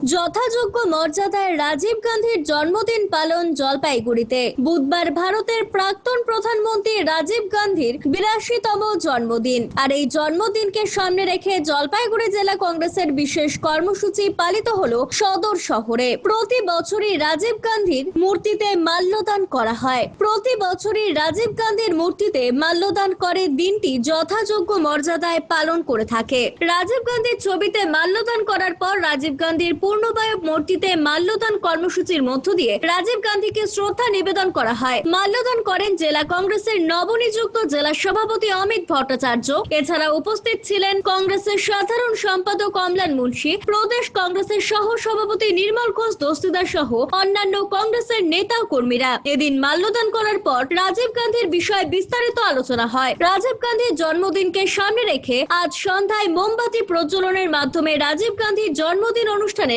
যথাযোগ্য মর্যাদায় রাজীব গান্ধীর জন্মদিন পালন জলপাইগুড়িতে। বুধবার ভারতের প্রাক্তন প্রধানমন্ত্রী রাজীব গান্ধীর বিরাশিতম জন্মদিন। আর এই জন্মদিনকে সামনে রেখে জলপাইগুড়ি জেলা কংগ্রেসের বিশেষ কর্মসূচি পালিত হল সদর শহরে। প্রতি বছরই রাজীব গান্ধীর মূর্তিতে মাল্যদান করা হয়। প্রতি বছরই রাজীব গান্ধীর মূর্তিতে মাল্যদান করে দিনটি যথাযোগ্য মর্যাদায় পালন করে থাকে। রাজীব গান্ধীর ছবিতে মাল্যদান করার পর রাজীব গান্ধীর পূর্ণবায়ক মূর্তিতে মাল্যদান কর্মসূচির মধ্য দিয়ে রাজীব গান্ধীকে শ্রদ্ধা নিবেদন করা হয়। মাল্যদান করেন জেলা কংগ্রেসের নবনিযুক্ত জেলা সভাপতি অমিত ভট্টাচার্য। এছাড়া উপস্থিত ছিলেন কংগ্রেসের সাধারণ সম্পাদক অমলান মুন্সি, প্রদেশ কংগ্রেসের সহ সভাপতি নির্মল ঘোষ দস্তিদার সহ অন্যান্য কংগ্রেসের নেতা কর্মীরা। এদিন মাল্যদান করার পর রাজীব গান্ধীর বিষয়ে বিস্তারিত আলোচনা হয়। রাজীব গান্ধীর জন্মদিনকে সামনে রেখে আজ সন্ধ্যায় মোমবাতি প্রজ্বলনের মাধ্যমে রাজীব গান্ধীর জন্মদিন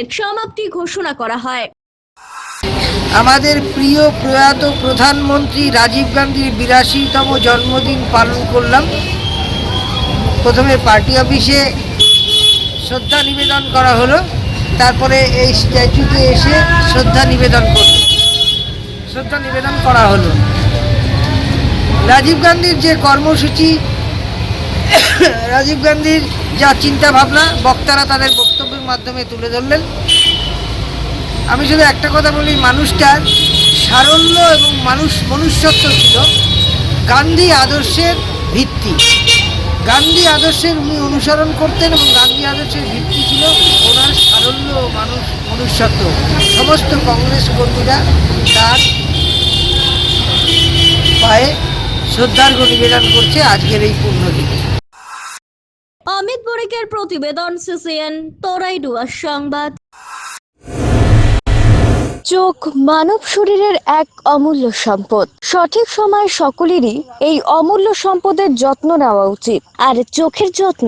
সমাপ্তি ঘোষণা করা হয়। আমাদের প্রিয় প্রয়াত প্রধানমন্ত্রী রাজীব গান্ধীর বিরাশিতম জন্মদিন পালন করলাম। প্রথমে পার্টি অফিসে শ্রদ্ধা নিবেদন করা হলো। তারপরে এই স্ট্যাচুতে এসে শ্রদ্ধা নিবেদন করল। শ্রদ্ধা নিবেদন করা হলো। রাজীব গান্ধীর যে কর্মসূচি রাজীব গান্ধীর যা চিন্তা ভাবনা বক্তারা তাদের বক্তব্যের মাধ্যমে তুলে ধরলেন। আমি শুধু একটা কথা বলি, মানুষটার সারল্য এবং মানুষ মনুষ্যত্ব ছিল গান্ধী আদর্শের ভিত্তি। গান্ধী আদর্শের উনি অনুসরণ করতেন এবং গান্ধী আদর্শের ভিত্তি ছিল ওনার সারল্য মানুষ মনুষ্যত্ব। সমস্ত কংগ্রেস কর্মীরা তার পায়ে শ্রদ্ধার্ঘ নিবেদন করছে আজকের এই পূর্ণদিনে অমিত বণিকের প্রতিবেদন সিসিএন তোরাইডুয়ার সংবাদ। চোখ মানব শরীরের এক অমূল্য সম্পদ। সঠিক সময় সকলেরই এই অমূল্য সম্পদের যত্ন নেওয়া উচিত। আর চোখের যত্ন